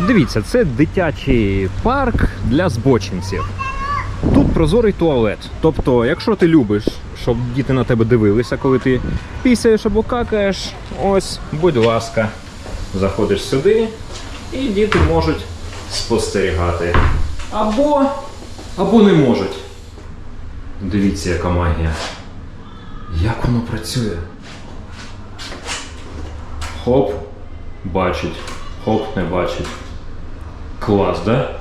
Дивіться, це дитячий парк для збочинців. Тут прозорий туалет. Тобто, якщо ти любиш, щоб діти на тебе дивилися, коли ти пісяєш або какаєш, ось, будь ласка, заходиш сюди, і діти можуть спостерігати. Або, або не можуть. Дивіться, яка магія. Як воно працює? Хоп, бачить, хоп, не бачить. Клас, да?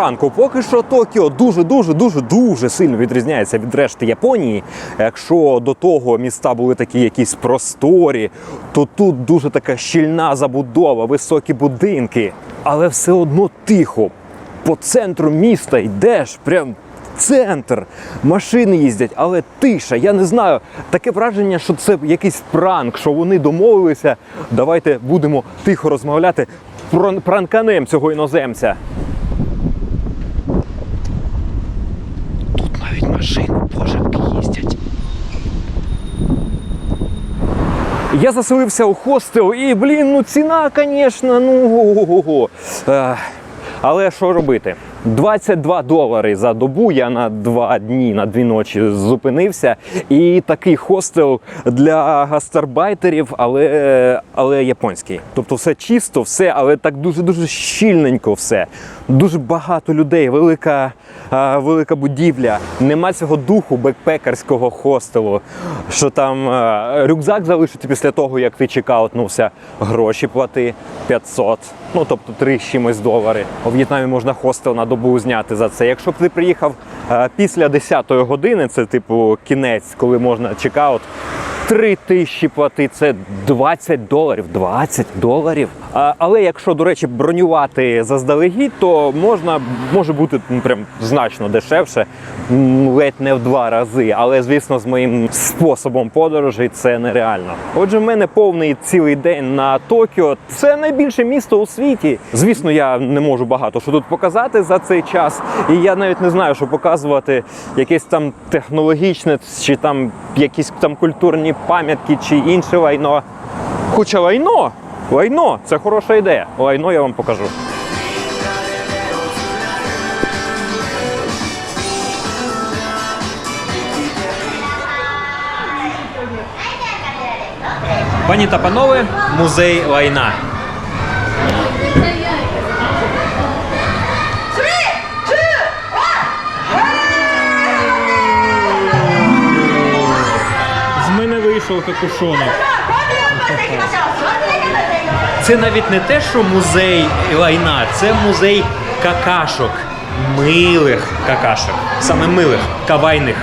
Ранку. Поки що Токіо дуже дуже дуже дуже сильно відрізняється від решти Японії. Якщо до того міста були такі якісь просторі, то тут дуже така щільна забудова, високі будинки, але все одно тихо. По центру міста йдеш, прям центр. Машини їздять, але тиша. Я не знаю. Таке враження, що це якийсь пранк, що вони домовилися. Давайте будемо тихо розмовляти. Прон- Пранканем цього іноземця. Навіть машини їздять. Я заселився у хостел і, блін, ну ціна, звісно, ну. ого-го. Ех, Але що робити? 22 долари за добу. Я на два дні, на дві ночі зупинився. І такий хостел для гастарбайтерів, але, але японський. Тобто все чисто, все, але так дуже-дуже щільненько все. Дуже багато людей, велика, велика будівля. Нема цього духу бекпекерського хостелу, що там рюкзак залишити після того, як ти чекаутнувся, гроші плати 500, ну тобто 3 з чимось долари. У В'єтнамі можна хостел на добу зняти за це. Якщо б ти приїхав а, після 10-ї години, це типу кінець, коли можна чекаут. 3 тисячі плати, це 20 доларів. 20 доларів. А, але якщо, до речі, бронювати заздалегідь, то можна може бути ну, прям значно дешевше, ледь не в два рази. Але звісно, з моїм способом подорожей це нереально. Отже, в мене повний цілий день на Токіо. Це найбільше місто у світі. Звісно, я не можу багато що тут показати за цей час, і я навіть не знаю, що показувати якесь там технологічне чи там якісь там культурні пам'ятки чи інше лайно. Хоча лайно, лайно це хороша ідея. Лайно я вам покажу. Пані та панове, музей лайна. пішов капюшоном. Це навіть не те, що музей лайна, це музей какашок. Милих какашок. Саме милих, кавайних.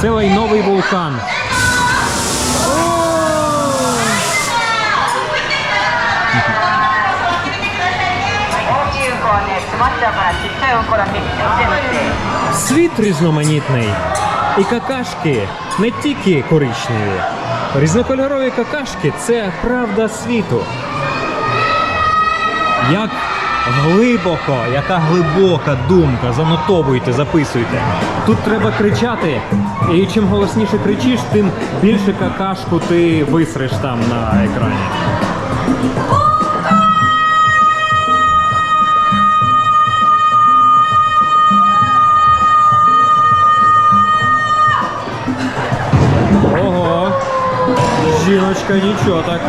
Це лайновий вулкан. Світ різноманітний. І какашки не тільки коричневі. Різнокольорові какашки це правда світу. Як глибоко, яка глибока думка. Занотовуйте, записуйте. Тут треба кричати. І чим голосніше кричиш, тим більше какашку ти висреш там на екрані. Жіночка, нічого так.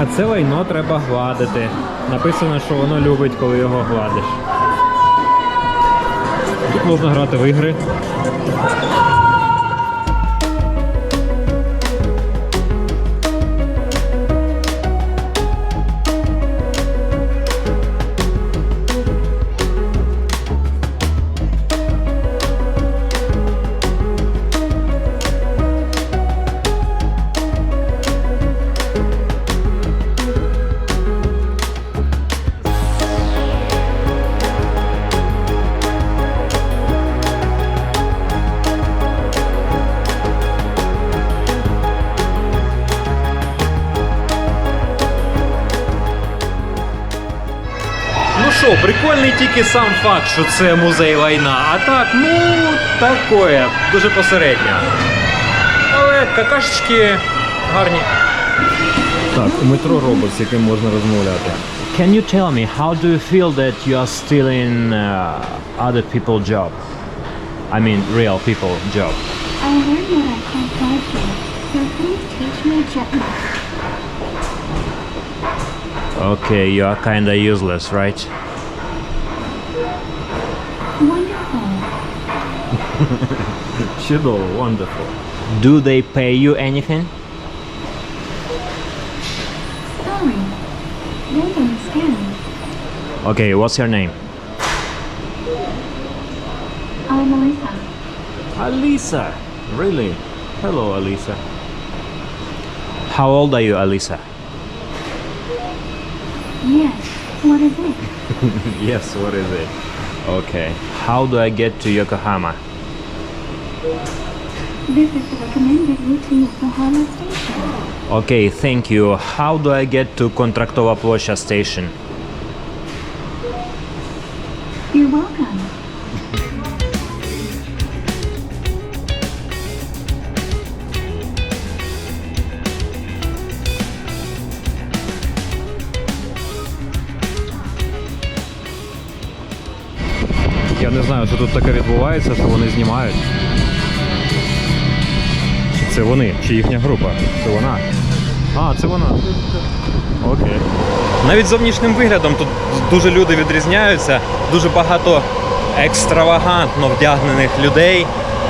А це лайно треба гладити. Написано, що воно любить, коли його гладиш. Тут можна грати в ігри. Тільки сам факт, що це музей лайна. А так, ну, такое, дуже посередньо. Але какашечки гарні. Так, у метро робот, з яким можна розмовляти. Can you tell me how do you feel that you are stealing uh, other people's job? I mean, real people job. I learned what I can't guide you, so please teach me gently. Okay, you are kinda useless, right? Chibo, wonderful. Do they pay you anything? Sorry, no one's. Okay, what's your name? I'm Alisa. Alisa, really? Hello, Alisa. How old are you, Alisa? Yes, what is it? yes, what is it? Okay, how do I get to Yokohama? This is the recommended route to Yokohama Station. Okay, thank you. How do I get to Kontraktova Plоща station? You're welcome. Я не знаю, що тут таке відбувається, що вони знімають. Це вони, чи їхня група? Це вона. А, це вона. Окей. Навіть зовнішнім виглядом тут дуже люди відрізняються. Дуже багато екстравагантно вдягнених людей.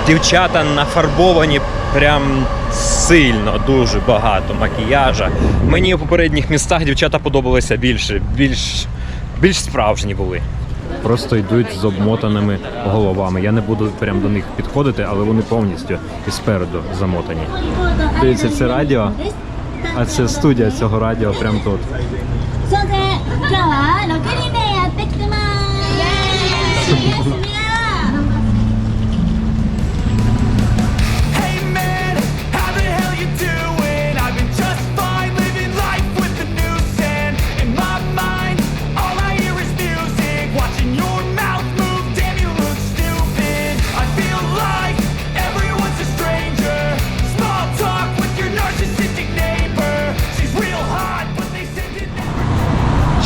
Дівчата нафарбовані прям сильно, дуже багато макіяжа. Мені у попередніх містах дівчата подобалися більше, більш, більш справжні були. Просто йдуть з обмотаними головами. Я не буду прям до них підходити, але вони повністю і спереду замотані. Дивіться, це радіо, а це студія цього радіо прямо тут.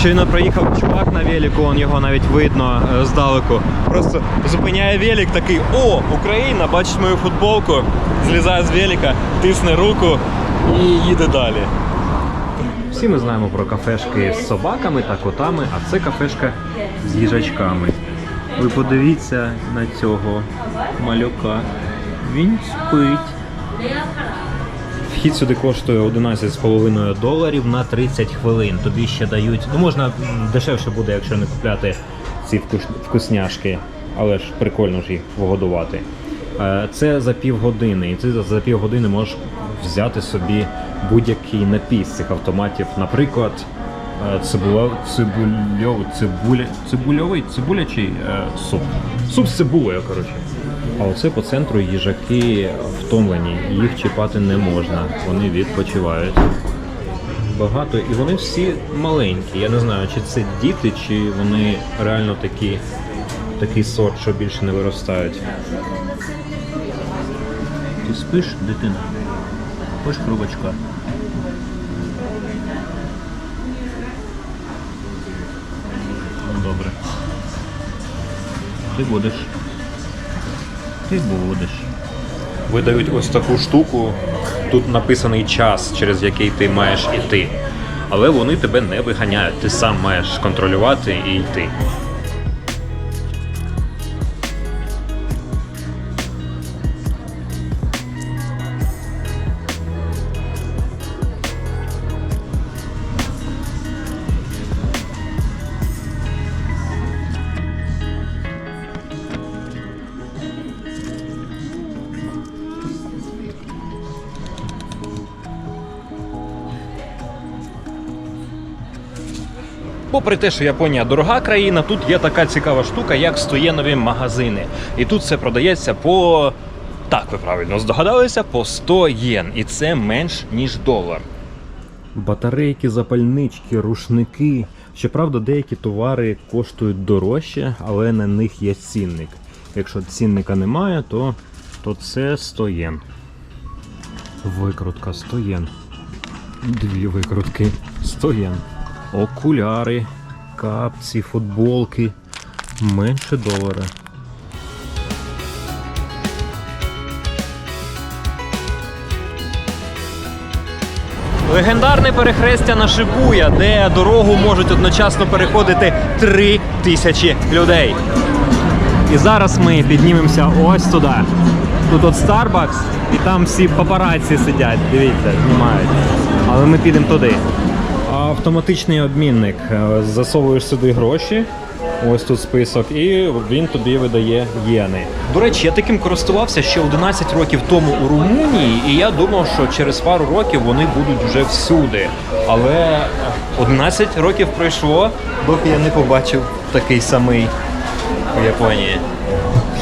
Щойно проїхав чувак на велику, он його навіть видно е, здалеку. Просто зупиняє велик, такий О, Україна, бачить мою футболку, злізає з велика, тисне руку і їде далі. Всі ми знаємо про кафешки з собаками та котами, а це кафешка з їжачками. Ви подивіться на цього малюка. Він спить. Вхід сюди коштує 11,5 доларів на 30 хвилин. Тобі ще дають. Ну можна дешевше буде, якщо не купляти ці вкус- вкусняшки, але ж прикольно ж їх вгодувати. Е, Це за півгодини, і ти за півгодини можеш взяти собі будь-який напій з цих автоматів. Наприклад, е, цибула, цибульовий, цибуля, цибульовий, цибулячий е, суп. Суп з цибулею, коротше. А оце по центру їжаки втомлені, їх чіпати не можна, вони відпочивають. Багато, і вони всі маленькі. Я не знаю, чи це діти, чи вони реально такі, такий сорт, що більше не виростають. Ти спиш, дитина? Хочеш хрубачка? Добре. Ти будеш. Ти будеш. Видають ось таку штуку. Тут написаний час, через який ти маєш іти. Але вони тебе не виганяють. Ти сам маєш контролювати і йти. Попри те, що Японія дорога країна, тут є така цікава штука, як стоєнові магазини. І тут все продається по. Так, ви правильно здогадалися, по 100 єн. І це менш ніж долар. Батарейки, запальнички, рушники. Щоправда, деякі товари коштують дорожче, але на них є цінник. Якщо цінника немає, то, то це 100 єн. Викрутка 100 єн. Дві викрутки 100 єн. Окуляри, капці, футболки. Менше долара. Легендарне перехрестя на Шибуя, де дорогу можуть одночасно переходити три тисячі людей. І зараз ми піднімемося ось туди. Тут от Starbucks, і там всі папараці сидять, дивіться, знімають. Але ми підемо туди. Автоматичний обмінник. Е, Засовуєш сюди гроші. Ось тут список, і він тобі видає єни. До речі, я таким користувався ще 11 років тому у Румунії, і я думав, що через пару років вони будуть вже всюди. Але 11 років пройшло, доки я не побачив такий самий у Японії.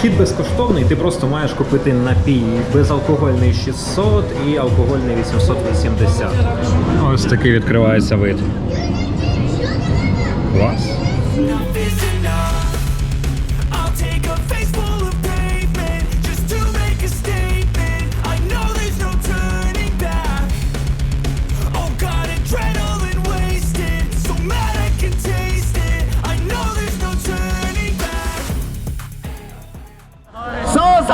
Вхід безкоштовний, ти просто маєш купити напій безалкогольний 600 і алкогольний 880. Ось такий відкривається вид. Клас. そう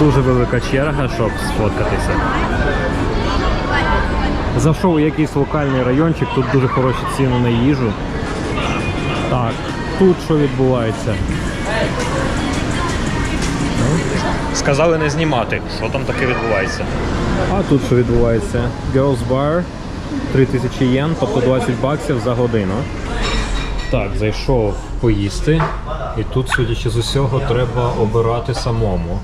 Дуже велика черга, щоб сфоткатися. Зайшов у якийсь локальний райончик, тут дуже хороші ціни на їжу. Так, тут що відбувається? Сказали не знімати. Що там таке відбувається? А тут що відбувається? Girls Bar 3000 єн, тобто 20 баксів за годину. Так, зайшов поїсти. І тут, судячи з усього, треба обирати самому.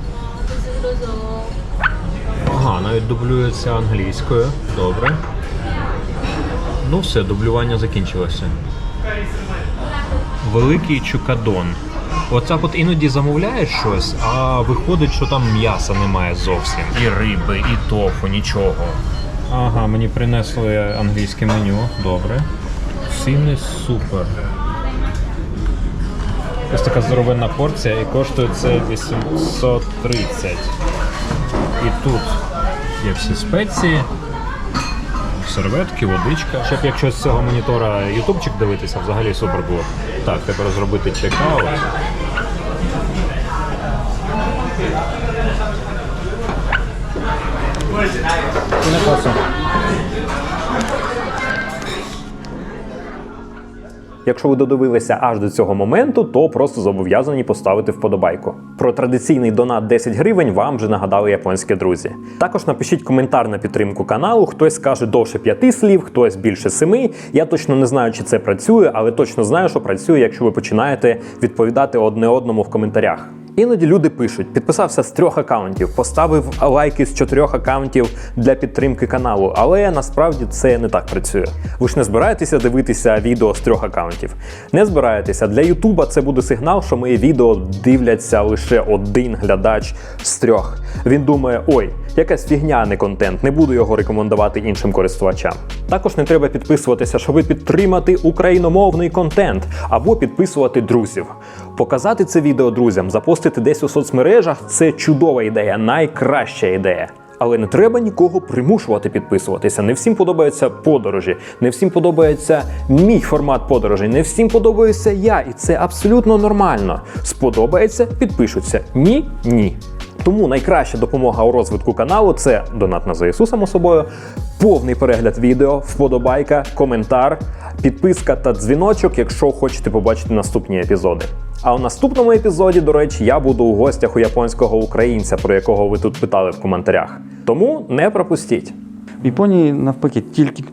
Ага, навіть дублюється англійською. Добре. Ну все, дублювання закінчилося. Великий чукадон. Оця от іноді замовляєш щось, а виходить, що там м'яса немає зовсім. І риби, і тофу, нічого. Ага, мені принесли англійське меню. Добре. Ціни супер. Ось така здоровенна порція і коштує це 830. І тут є всі спеції, серветки, водичка. Щоб якщо з цього монітора ютубчик дивитися, взагалі супер було. Так, тепер зробити чекаут. І. Якщо ви додивилися аж до цього моменту, то просто зобов'язані поставити вподобайку. Про традиційний донат 10 гривень вам вже нагадали японські друзі. Також напишіть коментар на підтримку каналу. Хтось скаже довше п'яти слів, хтось більше семи. Я точно не знаю, чи це працює, але точно знаю, що працює, якщо ви починаєте відповідати одне одному в коментарях. Іноді люди пишуть: підписався з трьох акаунтів, поставив лайки з чотирьох акаунтів для підтримки каналу, але насправді це не так працює. Ви ж не збираєтеся дивитися відео з трьох акаунтів. Не збираєтеся. Для Ютуба це буде сигнал, що мої відео дивляться лише один глядач з трьох. Він думає, ой, якась фігня, не контент, не буду його рекомендувати іншим користувачам. Також не треба підписуватися, щоб підтримати україномовний контент або підписувати друзів. Показати це відео друзям, запостити десь у соцмережах це чудова ідея, найкраща ідея. Але не треба нікого примушувати підписуватися. Не всім подобаються подорожі, не всім подобається мій формат подорожей, не всім подобаюся я, і це абсолютно нормально. Сподобається, підпишуться. Ні, ні. Тому найкраща допомога у розвитку каналу це донат на ЗСУ, само собою, повний перегляд відео, вподобайка, коментар, підписка та дзвіночок, якщо хочете побачити наступні епізоди. А у наступному епізоді, до речі, я буду у гостях у японського українця, про якого ви тут питали в коментарях. Тому не пропустіть. В Японії навпаки тільки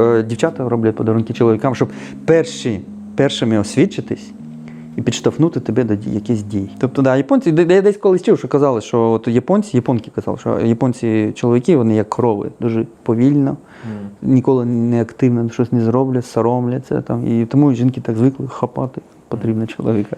е, дівчата роблять подарунки чоловікам, щоб перші першими освідчитись і підштовхнути тебе до якихось дій. Тобто, да, японці, я десь колись чув, що казали, що от японці, японки казали, що японці чоловіки, вони як крови, дуже повільно, ніколи не активно щось не зроблять, соромляться там. І тому жінки так звикли хапати потрібно чоловіка.